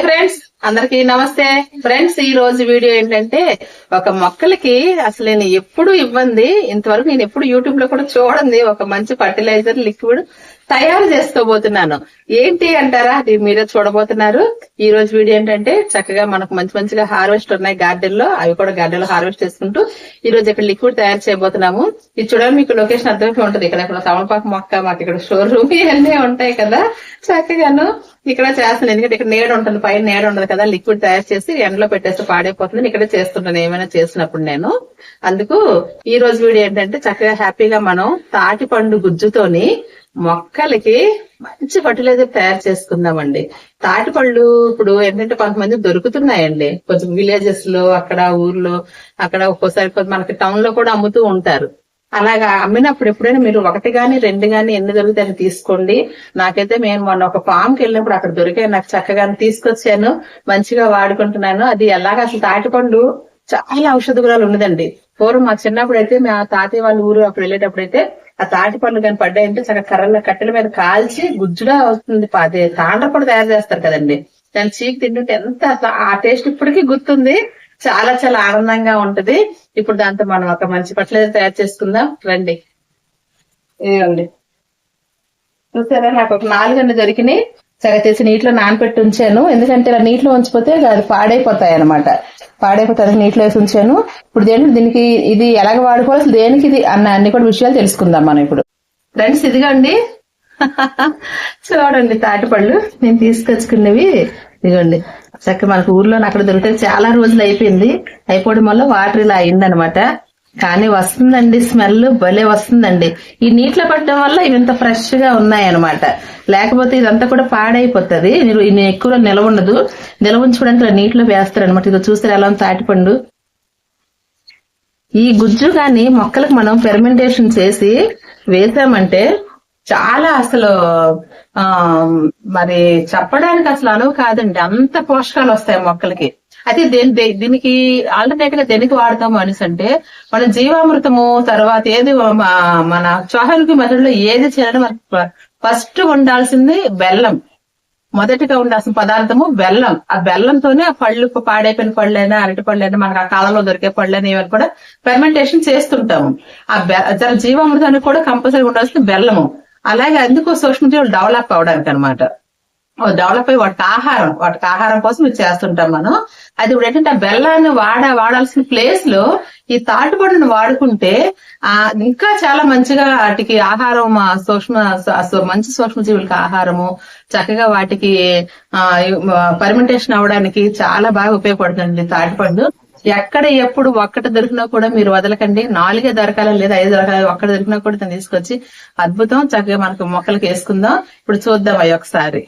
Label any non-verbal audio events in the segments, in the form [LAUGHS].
Hi friends అందరికి నమస్తే. Friends ఈ రోజు వీడియో ఏంటంటే ఒక మొక్కలకి అసలు నేను ఎప్పుడు ఇవ్వండి ఇంతవరకు నేను ఎప్పుడు యూట్యూబ్లో కూడా చూడండి ఒక మంచి ఫర్టిలైజర్ లిక్విడ్ తయారు చేసుకోబోతున్నాను. ఏంటి అంటారా? అది మీరే చూడబోతున్నారు. ఈ రోజు వీడియో ఏంటంటే చక్కగా మనకు మంచి మంచిగా హార్వెస్ట్ ఉన్నాయి గార్డెన్లో. అవి కూడా గార్డెన్లో హార్వెస్ట్ చేసుకుంటూ ఈ రోజు ఇక్కడ లిక్విడ్ తయారు చేయబోతున్నాము. ఇది చూడండి మీకు లొకేషన్ అర్థమైపోయి ఉంటుంది. ఇక్కడ ఇక్కడ తమలపాకు మొక్క మాకు ఇక్కడ స్టోర్ రూమ్ [LAUGHS] ఇవన్నీ ఉంటాయి కదా. చక్కగాను ఇక్కడ చేస్తున్నాను. ఎందుకంటే ఇక్కడ నేడు ఉంటుంది పైన నేడ ఉండదు కదా. లిక్విడ్ తయారు చేసి ఎండలో పెట్టేస్తే పాడైపోతుంది. ఇక్కడ చేస్తుంటాను. ఏమైనా చేసినప్పుడు నేను. అందుకు ఈ రోజు వీడియో ఏంటంటే చక్కగా హ్యాపీగా మనం తాటి పండు గుజ్జుతోని మొక్కలకి మంచి ఫర్టిలైజర్ తయారు చేసుకుందామండి. తాటి పళ్ళు ఇప్పుడు ఏంటంటే కొంతమంది దొరుకుతున్నాయండి. కొంచెం విలేజెస్లో అక్కడ ఊర్లో అక్కడ ఒక్కోసారి మనకి టౌన్లో కూడా అమ్ముతూ ఉంటారు. అలాగా అమ్మినప్పుడు ఎప్పుడైనా మీరు ఒకటి గాని రెండు గాని ఎన్ని దొరుకుతాయని తీసుకోండి. నాకైతే నేను మొన్న ఒక ఫామ్కి వెళ్ళినప్పుడు అక్కడ దొరికాయి. నాకు చక్కగా తీసుకొచ్చాను. మంచిగా వాడుకుంటున్నాను. అది ఎలాగా అసలు తాటిపండు చాలా ఔషధ గుణాలు ఉన్నదండి పూర్వం మా చిన్నప్పుడు అయితే మా తాతయ్య వాళ్ళ ఊరు అప్పుడు వెళ్ళేటప్పుడు అయితే ఆ తాటి పండ్లు కానీ పడ్డాయంటే చక్కగా కర్రల కట్టెల మీద కాల్చి గుజ్జుగా వస్తుంది అదే తాండ్ర కూడా తయారు చేస్తారు కదండి. దాన్ని చీకి తింటుంటే ఎంత ఆ టేస్ట్ ఇప్పటికీ గుర్తుంది. చాలా చాలా ఆనందంగా ఉంటది. ఇప్పుడు దాంతో మనం ఒక మంచి పట్ల తయారు చేసుకుందాం. రండి. ఇదిగోండి. చూసారా? నాకు ఒక నాలుగన్ని దొరికినాయి. సగ తెచ్చి నీటిలో నానపెట్టి ఉంచాను. ఎందుకంటే ఇలా నీటిలో ఉంచిపోతే అది పాడైపోతాయి అనమాట పాడైపోతాయి నీటిలో వేసి ఉంచాను. ఇప్పుడు దేనికి దీనికి ఇది ఎలాగ వాడుకోవాలి? అసలు దేనికి ఇది అన్న అన్ని కూడా విషయాలు తెలుసుకుందాం మనం ఇప్పుడు. ఫ్రెండ్స్ ఇదిగోండి. [LAUGHS] చూడండి తాటిపళ్ళు. నేను తీసుకొచ్చుకున్నవి. ఇదిగోండి. చక్క మనకు ఊర్లో అక్కడ దొరికితే చాలా రోజులు అయిపోయింది. అయిపోవడం వల్ల వాటర్ ఇలా అయిందనమాట కానీ వస్తుందండి స్మెల్ భలే వస్తుందండి. ఈ నీటిలో పడడం వల్ల ఇవి ఇంత ఫ్రెష్గా ఉన్నాయన్నమాట. లేకపోతే ఇదంతా కూడా పాడైపోతుంది. మీరు ఎక్కువ నిలవ ఉండదు. నిలవ ఉంచుకోవడానికి ఇలా నీటిలో వేస్తారు అనమాట ఇది చూస్తే ఎలా ఉంది తాటిపండు? ఈ గుజ్జు కానీ మొక్కలకు మనం ఫెర్మెంటేషన్ చేసి వేసామంటే చాలా అసలు ఆ మరి చెప్పడానికి అసలు అనువు కాదండి. అంత పోషకాలు వస్తాయి మొక్కలకి. అయితే దీని దే- దీనికి ఆల్టర్నేట్గా దేనికి వాడతాము అనేసి అంటే మన జీవామృతము తర్వాత ఏది మా- మన చోహన్కి మధ్యలో ఏది చేయడం ఫస్ట్ ఉండాల్సింది బెల్లం. మొదటిగా ఉండాల్సిన పదార్థము బెల్లం. ఆ బెల్లంతోనే ఆ పళ్ళు పాడైపోయిన పళ్ళైనా అరటి పళ్ళైనా మనకు ఆ కాలంలో దొరికే పళ్ళైనా ఇవన్నీ కూడా ఫెర్మెంటేషన్ చేస్తుంటాము. ఆ బె- జర జీవామృతానికి కూడా కంపల్సరీ ఉండాల్సింది బెల్లము. అలాగే అందుకో సూక్ష్మ జీవులు డెవలప్ అవడానికి అనమాట డెవలప్ అయ్యి వాటికి ఆహారం వాటికి ఆహారం కోసం ఇది చేస్తుంటాం మనం. అది ఇప్పుడు ఏంటంటే ఆ బెల్లాన్ని వాడ వాడాల్సిన ప్లేస్లో ఈ తాటిపండును వాడుకుంటే ఆ ఇంకా చాలా మంచిగా వాటికి ఆహారం సూక్ష్మ మంచి సూక్ష్మజీవులకి ఆహారము చక్కగా వాటికి పర్మెంటేషన్ అవడానికి చాలా బాగా ఉపయోగపడుతుంది తాటిపండు. ఎక్కడ ఎప్పుడు ఒక్కటి దొరికినా కూడా మీరు వదలకండి. నాలుగే దొరకాల లేదా ఐదు దొరకాలి ఒక్కటి దొరికినా కూడా తను తీసుకొచ్చి అద్భుతం చక్కగా మనకు మొక్కలకి వేసుకుందాం. ఇప్పుడు చూద్దాం అవి ఒకసారి.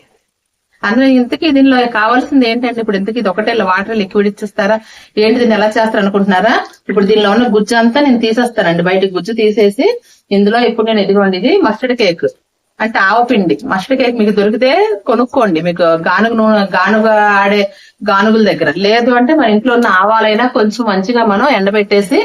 అందులో ఇంతకీ దీనిలో కావాల్సింది ఏంటంటే ఇప్పుడు ఇంతకీ ఇది ఒకటే వాటర్ లిక్విడ్ ఇచ్చేస్తారా? ఏంటి దీన్ని ఎలా చేస్తారు అనుకుంటున్నారా ఇప్పుడు దీనిలో ఉన్న గుజ్జు అంతా నేను తీసేస్తానండి. బయటకు గుజ్జు తీసేసి ఇందులో ఇప్పుడు నేను ఇదిగోండి ఇది మస్టర్డ్ కేక్ అంటే ఆవపిండి మస్టర్ కేక్ మీకు దొరికితే కొనుక్కోండి. మీకు గానుగ నూనె గానుగ ఆడే గానుగుల దగ్గర. లేదు అంటే మన ఇంట్లో ఉన్న ఆవాలైనా కొంచెం మంచిగా మనం ఎండబెట్టేసి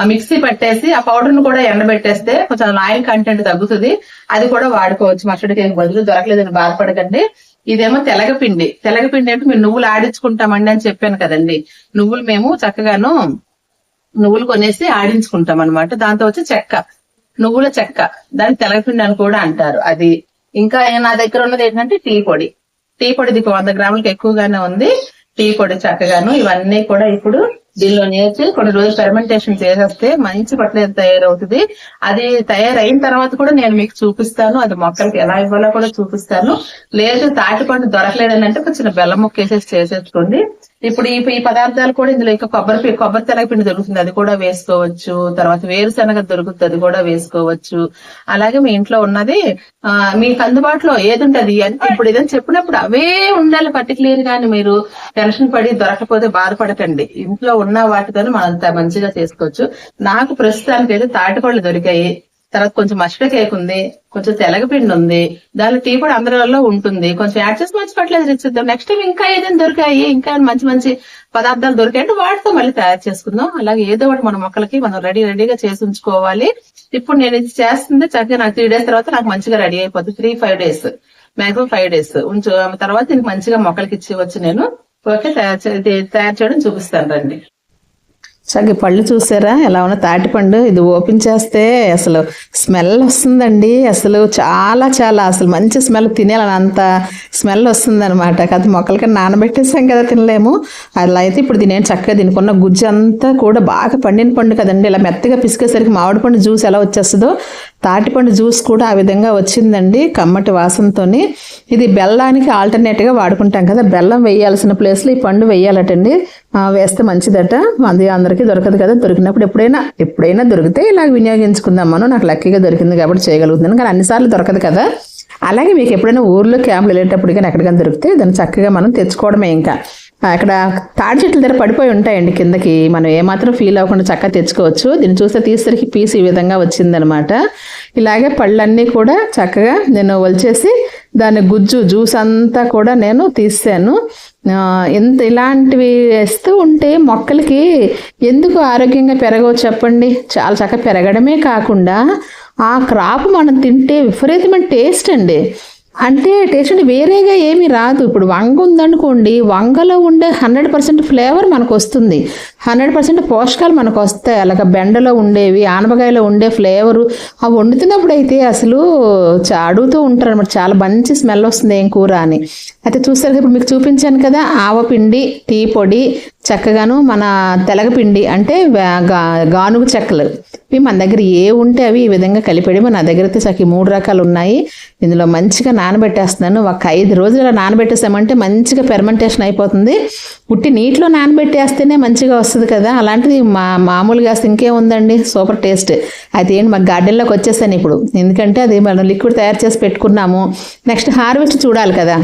ఆ మిక్సీ పెట్టేసి ఆ పౌడర్ను కూడా ఎండబెట్టేస్తే కొంచెం ఆయిల్ కంటెంట్ తగ్గుతుంది. అది కూడా వాడుకోవచ్చు. మస్టర్డ్ కేక్ బదులు దొరకలేదని బాధపడకండి. ఇదేమో తెలగపిండి తెలగపిండి అంటే మేము నువ్వులు ఆడించుకుంటామండి అని చెప్పాను కదండి. నువ్వులు మేము చక్కగాను నువ్వులు కొనేసి ఆడించుకుంటాం అనమాట దాంతో వచ్చి చెక్క. నువ్వుల చెక్క. దాన్ని తెలగపిండి అని కూడా అంటారు. అది ఇంకా నా దగ్గర ఉన్నది ఏంటంటే టీ పొడి. టీ పొడి దీనికి వంద గ్రాములకు ఎక్కువగానే ఉంది. టీ పొడి చక్కగాను ఇవన్నీ కూడా ఇప్పుడు దీనిలో నేర్చి కొన్ని రోజులు ఫెర్మెంటేషన్ చేసేస్తే మంచి పట్ల తయారవుతుంది. అది తయారైన తర్వాత కూడా నేను మీకు చూపిస్తాను. అది మొక్కలకి ఎలా ఇవ్వాలో కూడా చూపిస్తాను. లేదు తాటిపండు దొరకలేదని అంటే కొంచెం బెల్లం ముక్క వేసేసి చేసేసుకోండి. ఇప్పుడు ఈ ఈ పదార్థాలు కూడా ఇందులో ఇంకా కొబ్బరి కొబ్బరి తెలగపిండి దొరుకుతుంది. అది కూడా వేసుకోవచ్చు. తర్వాత వేరుశనగ దొరుకుతుంది. అది కూడా వేసుకోవచ్చు. అలాగే మీ ఇంట్లో ఉన్నది ఆ మీకు అందుబాటులో ఏది ఉంటది? ఇప్పుడు ఏదైనా చెప్పినప్పుడు అవే ఉండాలి. పర్టికులర్ గాని మీరు టెన్షన్ పడి దొరకకపోతే బాధపడకండి. ఇంట్లో ఉన్న వాటితో మనం అంత మంచిగా చేసుకోవచ్చు. నాకు ప్రస్తుతానికి అయితే తాటిపళ్ళు దొరికాయి. తర్వాత కొంచెం మస్టర్డ్ కేక్ ఉంది కొంచెం తెలగపిండి ఉంది దానిలో టీ కూడా అందరిలో ఉంటుంది. కొంచెం యాడ్ చేసి మంచి ఫర్టిలైజర్ ఇచ్చేద్దాం నెక్స్ట్ టైం ఇంకా ఏదైనా దొరికాయి ఇంకా మంచి మంచి పదార్థాలు దొరికాయంటే వాటితో మళ్ళీ తయారు చేసుకుందాం. అలాగే ఏదో ఒకటి మన మొక్కలకి మనం రెడీ రెడీగా చేసి ఉంచుకోవాలి. ఇప్పుడు నేను ఇది చేస్తుంది చక్కగా నాకు త్రీ డేస్ తర్వాత నాకు మంచిగా రెడీ అయిపోతుంది three five days maximum five days ఉంచు తర్వాత దీనికి మంచిగా మొక్కలకి ఇచ్చి వచ్చి నేను ఓకే తయారు చే- తయారు చేయడం చూపిస్తాను రండి. చక్కగా పళ్ళు చూసారా? ఎలా ఉన్న తాటిపండు ఇది ఓపెన్ చేస్తే అసలు స్మెల్ వస్తుందండి. అసలు చాలా చాలా అసలు మంచి స్మెల్ తినేయాలని అంత స్మెల్ వస్తుంది అనమాట కాదు మొక్కలకి నానబెట్టేసాం కదా తినలేము. అలా అయితే ఇప్పుడు తినే చక్కగా దీనికున్న గుజ్జు అంతా కూడా బాగా పండిన పండు కదండి. ఇలా మెత్తగా పిసికేసరికి మామిడి పండు జ్యూస్ ఎలా వచ్చేస్తుందో తాటిపండు జ్యూస్ కూడా ఆ విధంగా వచ్చిందండి కమ్మటి వాసనతోని. ఇది బెల్లానికి ఆల్టర్నేట్గా వాడుకుంటాం కదా బెల్లం వేయాల్సిన ప్లేస్లో ఈ పండు వేయాలటండి. వేస్తే మంచిదట. మంది అందరికీ దొరకదు కదా దొరికినప్పుడు ఎప్పుడైనా ఎప్పుడైనా దొరికితే ఇలా వినియోగించుకుందాం మనం. నాకు లక్కీగా దొరికింది కాబట్టి చేయగలుగుతున్నాను కానీ అన్నిసార్లు దొరకదు కదా. అలాగే మీకు ఎప్పుడైనా ఊర్లో క్యాంపులు వెళ్ళేటప్పుడు కానీ ఎక్కడికైనా దొరికితే దాన్ని చక్కగా మనం తెచ్చుకోవడమే ఇంకా. అక్కడ తాడి చెట్ల దగ్గర పడిపోయి ఉంటాయండి కిందకి. మనం ఏమాత్రం ఫీల్ అవ్వకుండా చక్కగా తెచ్చుకోవచ్చు. దీన్ని చూస్తే తీసరికి పీస్ ఈ విధంగా వచ్చిందనమాట. ఇలాగే పళ్ళన్నీ కూడా చక్కగా నేను వలిచేసి దాని గుజ్జు జ్యూస్ అంతా కూడా నేను తీసాను. ఎంత ఇలాంటివి వేస్తూ ఉంటే మొక్కలకి ఎందుకు ఆరోగ్యంగా పెరగవు చెప్పండి? చాలా చక్కగా పెరగడమే కాకుండా ఆ క్రాప్ మనం తింటే విపరీతమైన టేస్ట్ అండి. అంటే టేస్ట్ వేరేగా ఏమీ రాదు. ఇప్పుడు వంగ ఉందనుకోండి వంగలో ఉండే హండ్రెడ్ పర్సెంట్ ఫ్లేవర్ మనకు వస్తుంది. హండ్రెడ్ పర్సెంట్ పోషకాలు మనకు వస్తాయి. అలాగ బెండలో ఉండేవి ఆనపకాయలో ఉండే ఫ్లేవరు అవి వండుతున్నప్పుడు అయితే అసలు అడుగుతూ ఉంటారు అనమాట చాలా మంచి స్మెల్ వస్తుంది ఏం కూర అని. అయితే చూస్తారు ఇప్పుడు మీకు చూపించాను కదా ఆవపిండి టీ పొడి చక్కగాను మన తెలగపిండి అంటే గానుగు చెక్కలు. ఇవి మన దగ్గర ఏ ఉంటే అవి ఈ విధంగా కలిపేయడం నా దగ్గర అయితే చక్కగా మూడు రకాలు ఉన్నాయి. ఇందులో మంచిగా నానబెట్టేస్తున్నాను. ఒక ఐదు రోజులు ఇలా నానబెట్టేసామంటే మంచిగా పెర్మెంటేషన్ అయిపోతుంది. ఉట్టి నీటిలో నానబెట్టేస్తేనే మంచిగా వస్తుంది కదా. అలాంటిది మా మామూలుగా అసలు ఇంకేముందండి సూపర్ టేస్ట్. అది ఏంటి? మా గార్డెన్లోకి వచ్చేసాను ఇప్పుడు. ఎందుకంటే అది మనం లిక్విడ్ తయారు చేసి పెట్టుకున్నాము. నెక్స్ట్ హార్వెస్ట్ చూడాలి కదా.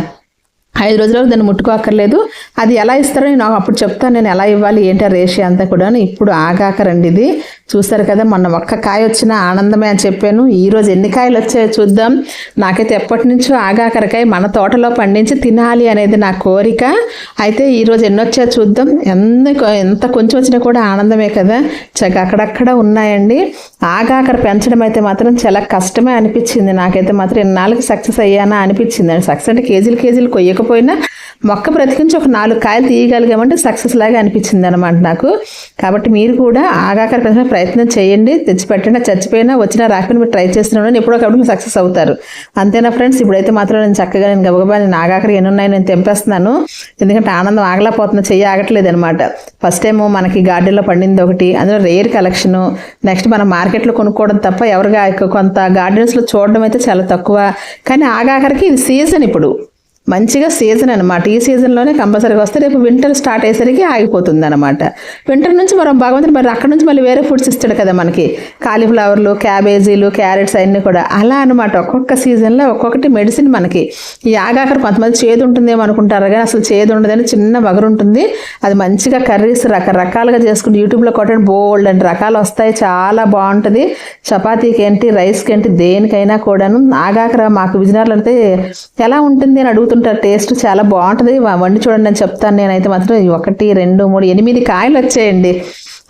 ఐదు రోజులకు దాన్ని ముట్టుకోక్కర్లేదు. అది ఎలా ఇస్తారో నేను అప్పుడు చెప్తాను. నేను ఎలా ఇవ్వాలి? ఏంటి ఆ అంతా కూడా ఇప్పుడు ఆగాకరండి ఇది. చూస్తారు కదా మొన్న ఒక్క కాయ వచ్చిన ఆనందమే అని చెప్పాను. ఈరోజు ఎన్ని కాయలు వచ్చాయో చూద్దాం. నాకైతే ఎప్పటి నుంచో ఆగాకరకాయ మన తోటలో పండించి తినాలి అనేది నా కోరిక. అయితే ఈరోజు ఎన్ని వచ్చాయో చూద్దాం. ఎంత ఎంత కొంచెం వచ్చినా కూడా ఆనందమే కదా. చక్క అక్కడక్కడ ఉన్నాయండి. ఆగాకర పెంచడం అయితే మాత్రం చాలా కష్టమే అనిపించింది. నాకైతే మాత్రం ఇన్నాళ్ళకి సక్సెస్ అయ్యానా అనిపించింది అండి సక్సెస్ అంటే కేజీలు కేజీలు లేకపోయినా మొక్క బ్రతికించి ఒక నాలుగు కాయలు తీయగలిగామంటే సక్సెస్ లాగా అనిపించింది అనమాట నాకు. కాబట్టి మీరు కూడా ఆగాకర ప్రయత్నం చేయండి. తెచ్చిపెట్టండి. చచ్చిపోయినా వచ్చినా రాకపోయినా మీరు ట్రై చేస్తున్నాను ఎప్పుడో ఒకప్పుడు మీరు సక్సెస్ అవుతారు. అంతేనా ఫ్రెండ్స్ ఇప్పుడైతే మాత్రం నేను చక్కగా నేను గబగబా నేను ఆగాకర ఎన్ని నేను తెంపేస్తున్నాను. ఎందుకంటే ఆనందం ఆగలేకపోతున్నా చెయ్యి ఆగట్లేదు అనమాట ఫస్ట్ టైం మనకి గార్డెన్లో పండింది ఒకటి. అందులో రేర్ కలెక్షన్ నెక్స్ట్ మనం మార్కెట్లో కొనుక్కోవడం తప్ప ఎవరుగా కొంత గార్డెన్స్లో చూడడం అయితే చాలా తక్కువ. కానీ ఆగాకరికి ఇది సీజన్ ఇప్పుడు. మంచిగా సీజన్ అనమాట ఈ సీజన్లోనే కంపల్సరీగా వస్తే రేపు వింటర్ స్టార్ట్ అయ్యేసరికి ఆగిపోతుంది అనమాట వింటర్ నుంచి మనం భగవంతుడు మరి అక్కడ నుంచి మళ్ళీ వేరే ఫుడ్స్ ఇస్తాడు కదా మనకి. కాలీఫ్లవర్లు క్యాబేజీలు క్యారెట్స్ అన్నీ కూడా. అలా అనమాట ఒక్కొక్క సీజన్లో ఒక్కొక్కటి మెడిసిన్ మనకి. ఈ ఆగాకర కొంతమంది చేదు ఉంటుందేమో అనుకుంటారు కానీ అసలు చేదు ఉండదని చిన్న వగరు ఉంటుంది. అది మంచిగా కర్రీస్ రకరకాలుగా చేసుకుంటే యూట్యూబ్లో కొట్టండి. బోల్డ్ అండ్ రకాలు వస్తాయి. చాలా బాగుంటుంది. చపాతీకి ఏంటి రైస్కి ఏంటి దేనికైనా కూడాను. ఆగాకర మాకు విజయనగరంలో అయితే ఎలా ఉంటుంది అని అడుగుతుంటారు టేస్ట్ చాలా బాగుంటుంది. వండి చూడండి అని చెప్తాను. నేనైతే మాత్రం ఒకటి రెండు మూడు ఎనిమిది కాయలు వచ్చాయండి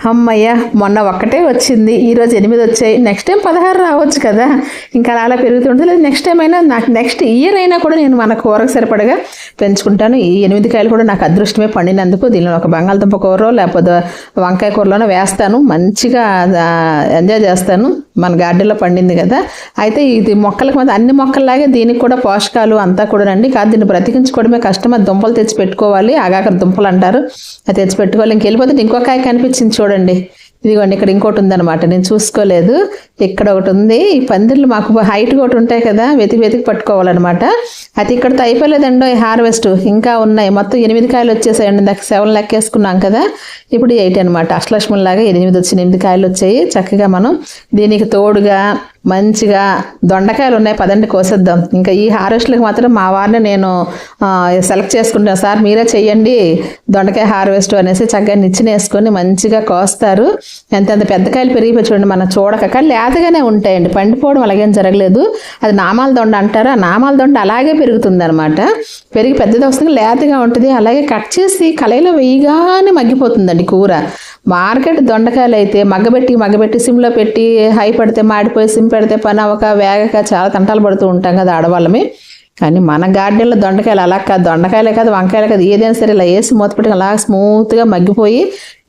అమ్మయ్య మొన్న ఒక్కటే వచ్చింది. ఈరోజు ఎనిమిది వచ్చాయి. నెక్స్ట్ టైం పదహారు రావచ్చు కదా. ఇంకా అలా అలా పెరుగుతుంటుంది లేదు. నెక్స్ట్ టైం అయినా నాకు నెక్స్ట్ ఇయర్ అయినా కూడా నేను మన కూరకు సరిపడగా పెంచుకుంటాను. ఈ ఎనిమిది కాయలు కూడా నాకు అదృష్టమే పండినందుకు దీనిలో ఒక బంగాళదుంప కూర లేకపోతే వంకాయ కూరలోనే వేస్తాను. మంచిగా ఎంజాయ్ చేస్తాను. మన గార్డెన్లో పండింది కదా. అయితే ఇది మొక్కలకు మాత్రం అన్ని మొక్కల్లాగే దీనికి కూడా పోషకాలు అంతా కూడా రండి కాదు దీన్ని బ్రతికించుకోవడమే కష్టం. అది దుంపలు తెచ్చి పెట్టుకోవాలి. ఆగాకర దుంపలు అంటారు. అది తెచ్చి పెట్టుకోవాలి. ఇంకెళ్ళిపోతే ఇంకో కాయ కనిపించింది చూడండి. ఇదిగోండి ఇక్కడ ఇంకోటి ఉందన్నమాట. నేను చూసుకోలేదు. ఇక్కడ ఒకటి ఉంది. ఈ పందిర్లు మాకు హైట్ ఒకటి ఉంటాయి కదా వెతికి వెతికి పట్టుకోవాలన్నమాట. అది ఇక్కడతో అయిపోలేదండో ఈ హార్వెస్ట్. ఇంకా ఉన్నాయి. మొత్తం ఎనిమిది కాయలు వచ్చేసాయండి. ఇందాక సెవెన్ లెక్కేసుకున్నాం కదా. ఇప్పుడు ఎయిట్ అనమాట అష్టలక్ష్మణ్ ఎనిమిది వచ్చి ఎనిమిది కాయలు వచ్చాయి. చక్కగా మనం దీనికి తోడుగా మంచిగా దొండకాయలు ఉన్నాయి. పదండి కోసేద్దాం. ఇంకా ఈ హార్వెస్ట్లకు మాత్రం మా వారిని నేను సెలెక్ట్ చేసుకుంటాను సార్ మీరే చెయ్యండి. దొండకాయ హార్వెస్ట్ అనేసి చక్కగా నిచ్చిన వేసుకొని మంచిగా కోస్తారు. ఎంతెంత పెద్ద కాయలు పెరిగిపోయి చూడండి మనం చూడక. కానీ లేతగానే ఉంటాయండి. పండిపోవడం అలాగేం జరగలేదు. అది నామాల దొండ అంటారు? ఆ నామాల దొండ అలాగే పెరుగుతుంది అనమాట పెరిగి పెద్దది వస్తుంది లేతగా ఉంటుంది. అలాగే కట్ చేసి కళాయిలో వేయగానే మగ్గిపోతుందండి కూర. మార్కెట్ దొండకాయలు అయితే మగ్గబెట్టి మగ్గబెట్టి సిమ్లో పెట్టి హై పడితే మాడిపోయి సిమ్ పెడితే పని అవ్వక వేగక చాలా తంటాలు పడుతూ ఉంటాం కదా ఆడవాళ్ళమే. కానీ మన గార్డెన్లో దొండకాయలు అలా కాదు. దొండకాయలే కాదు వంకాయలే కాదు. ఏదైనా సరే ఇలా వేసి మూత పెట్టి అలా స్మూత్గా మగ్గిపోయి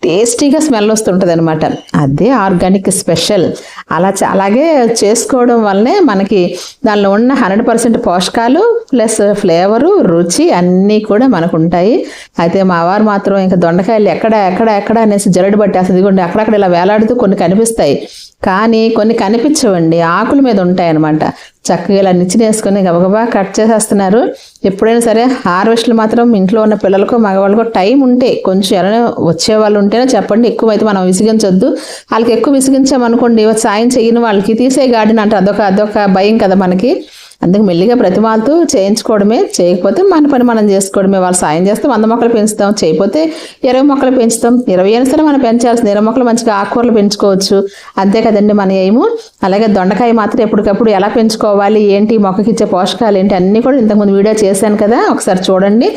టేస్టీగా స్మెల్ వస్తుంటుంది అనమాట అదే ఆర్గానిక్ స్పెషల్. అలా అలాగే చేసుకోవడం వల్లనే మనకి దానిలో ఉన్న హండ్రెడ్ పర్సెంట్ పోషకాలు ప్లస్ ఫ్లేవరు రుచి అన్నీ కూడా మనకు ఉంటాయి అయితే మా వారు మాత్రం ఇంకా దొండకాయలు ఎక్కడ ఎక్కడ ఎక్కడ అనేసి జరడు పట్టేస్తుంది. ఇదిగోండి అక్కడక్కడ ఇలా వేలాడుతూ కొన్ని కనిపిస్తాయి. కానీ కొన్ని కనిపించవండి ఆకుల మీద ఉంటాయి అనమాట చక్కగా ఇలా నిచ్చినేసుకొని గబగబా కట్ చేసేస్తున్నారు. ఎప్పుడైనా సరే హార్వెస్ట్లు మాత్రం ఇంట్లో ఉన్న పిల్లలకు మగవాళ్ళకు టైం ఉంటే కొంచెం ఎవరైనా వచ్చే వాళ్ళు ఉంటేనే చెప్పండి ఎక్కువ అయితే మనం విసిగించొద్దు. వాళ్ళకి ఎక్కువ విసిగించామనుకోండి సాయం చేయని వాళ్ళకి తీసే గార్డెన్ అంటే అదొక అదొక భయం కదా మనకి. అందుకు మెల్లిగా ప్రతిమాలతో చేయించుకోవడమే చేయకపోతే మన పని మనం చేసుకోవడమే. వాళ్ళు సాయం చేస్తే వంద మొక్కలు పెంచుతాం చేయకపోతే ఇరవై మొక్కలు పెంచుతాం. ఇరవై అయినా సరే మనం పెంచాల్సిన ఇరవై మొక్కలు మంచిగా ఆకుకూరలు పెంచుకోవచ్చు. అంతే కదండి మన ఏము అలాగే దొండకాయ మాత్రం ఎప్పటికప్పుడు ఎలా పెంచుకోవాలి ఏంటి మొక్కకి ఇచ్చే పోషకాలు ఏంటి అన్నీ కూడా ఇంతకుముందు వీడియో చేశాను కదా. ఒకసారి చూడండి.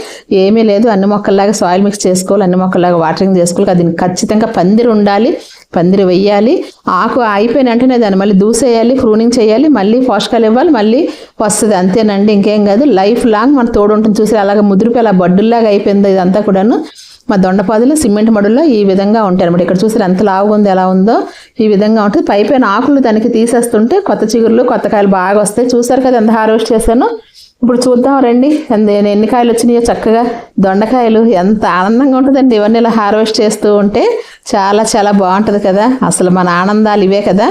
ఏమీ లేదు అన్ని మొక్కల్లాగా సాయిల్ మిక్స్ చేసుకోవాలి అన్ని మొక్కల్లాగా వాటరింగ్ చేసుకోవాలి. అది ఖచ్చితంగా పందిరి ఉండాలి. పందిరి వెయ్యాలి ఆకు అయిపోయిన వెంటనే దాన్ని మళ్ళీ దూసేయాలి ప్రూనింగ్ చేయాలి మళ్ళీ పోషకాలు ఇవ్వాలి మళ్ళీ వస్తుంది. అంతేనండి ఇంకేం కాదు. లైఫ్ లాంగ్ మన తోడు ఉంటుంది చూసి అలాగే ముదిరిపోయి అలా బడ్డుల్లాగా అయిపోయింది ఇదంతా కూడాను. మా దొండపాదులు సిమెంట్ మడుల్లో ఈ విధంగా ఉంటాయి అనమాట ఇక్కడ చూసారు ఎంత లావుగా ఉంది ఎలా ఉందో ఈ విధంగా ఉంటుంది. పైపైన ఆకులు దానికి తీసేస్తుంటే కొత్త చిగురులు కొత్త కాయలు బాగా వస్తాయి. చూసారు కదా ఎంత హార్వెస్ట్ చేశాను? ఇప్పుడు చూద్దాం రండి. నేను ఎన్ని కాయలు వచ్చినాయో చక్కగా దొండకాయలు ఎంత ఆనందంగా ఉంటుందండి. ఇవన్నీ ఇలా హార్వెస్ట్ చేస్తూ ఉంటే చాలా చాలా బాగుంటుంది కదా. అసలు మన ఆనందాలు ఇవే కదా.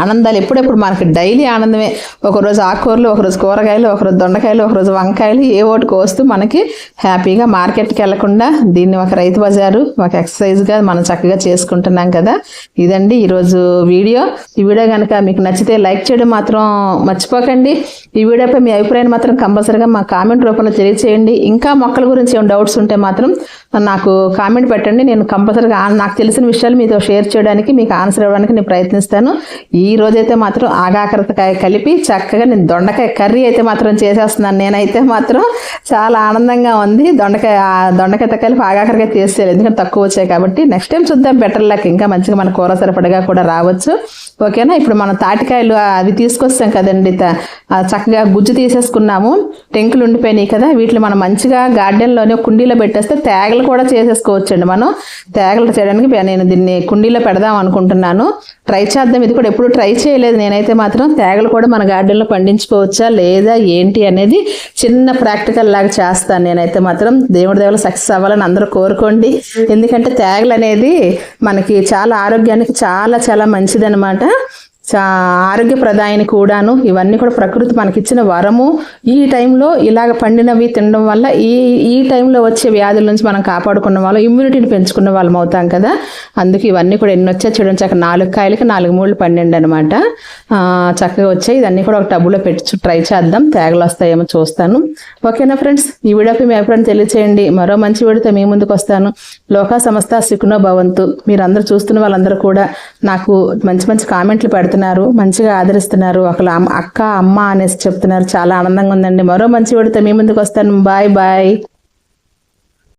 ఆనందాలు ఎప్పుడెప్పుడు మనకి డైలీ ఆనందమే. ఒకరోజు ఆకుకూరలు ఒకరోజు కూరగాయలు ఒకరోజు దొండకాయలు ఒకరోజు వంకాయలు ఏ ఒకటి కోస్తూ మనకి హ్యాపీగా మార్కెట్కి వెళ్ళకుండా దీన్ని ఒక రైతు బజారు ఒక ఎక్సర్సైజ్గా మనం చక్కగా చేసుకుంటున్నాం కదా. ఇదండి ఈరోజు వీడియో. ఈ వీడియో కనుక మీకు నచ్చితే లైక్ చేయడం మాత్రం మర్చిపోకండి. ఈ వీడియోపై మీ అభిప్రాయాన్ని మాత్రం కంపల్సరీగా మా కామెంట్ రూపంలో తెలియచేయండి. ఇంకా మొక్కల గురించి ఏమైనా డౌట్స్ ఉంటే మాత్రం నాకు కామెంట్ పెట్టండి. నేను కంపల్సరీగా నాకు తెలిసిన విషయాలు మీతో షేర్ చేయడానికి మీకు ఆన్సర్ ఇవ్వడానికి నేను ప్రయత్నిస్తాను. ఈ రోజైతే మాత్రం ఆగాకరతకాయ కలిపి చక్కగా నేను దొండకాయ కర్రీ అయితే మాత్రం చేసేస్తున్నాను. నేనైతే మాత్రం చాలా ఆనందంగా ఉంది. దొండకాయ దొండకాయతో కలిపి ఆగాకరకాయ చేసేయాలి ఎందుకంటే తక్కువ వచ్చాయి కాబట్టి నెక్స్ట్ టైం చూద్దాం. బెటర్ లక్ ఇంకా మంచిగా మన కూర సరిపడగా కూడా రావచ్చు. ఓకేనా? ఇప్పుడు మనం తాటికాయలు అవి తీసుకొస్తాం కదండి. త- చక్కగా గుజ్జు తీసేసుకున్నాము. టెంకులు ఉండిపోయినాయి కదా. వీటిని మనం మంచిగా గార్డెన్లోనే కుండీలో పెట్టేస్తే తేగలు కూడా చేసేసుకోవచ్చండి మనం. తేగలు చేయడానికి నేను దీన్ని కుండీలో పెడదాం అనుకుంటున్నాను. ట్రై చేద్దాం. ఇది కూడా ఎప్పుడు ట్రై చేయలేదు. నేనైతే మాత్రం తేగలు కూడా మన గార్డెన్లో పండించుకోవచ్చా లేదా ఏంటి అనేది చిన్న ప్రాక్టికల్ లాగా చేస్తాను. నేనైతే మాత్రం దేవుడి దేవుడు సక్సెస్ అవ్వాలని అందరూ కోరుకోండి. ఎందుకంటే తేగలు అనేది మనకి చాలా ఆరోగ్యానికి చాలా చాలా మంచిది అనమాట ఆరోగ్యప్రదాయని కూడాను ఇవన్నీ కూడా ప్రకృతి మనకిచ్చిన వరము. ఈ టైంలో ఇలాగ పండినవి తినడం వల్ల ఈ ఈ టైంలో వచ్చే వ్యాధుల నుంచి మనం కాపాడుకున్న వాళ్ళం ఇమ్యూనిటీని పెంచుకున్న వాళ్ళం అవుతాం కదా. అందుకే ఇవన్నీ కూడా ఎన్ని వచ్చా చూడండి చక్కగా నాలుగు కాయలకి నాలుగు మూడు పండిండి అనమాట చక్కగా వచ్చాయి. ఇదన్నీ కూడా ఒక టబ్బులో పెట్టి ట్రై చేద్దాం. తేగలు వస్తాయేమో చూస్తాను. ఓకేనా ఫ్రెండ్స్? ఈ వీడియోపై మీ అభిప్రాయం తెలియచేయండి. మరో మంచి వీడితో మీ ముందుకు వస్తాను. లోకా సంస్థ సిక్కునో భవంతు. మీరందరూ చూస్తున్న వాళ్ళందరూ కూడా నాకు మంచి మంచి కామెంట్లు పెడుతున్నారు మంచిగా ఆదరిస్తున్నారు. ఒకళ్ళ అమ్మ- అక్క అమ్మ అనేసి చెప్తున్నారు. చాలా ఆనందంగా ఉందండి. మరో మంచి వీడియోతో మీ ముందుకు వస్తాను. Bye bye.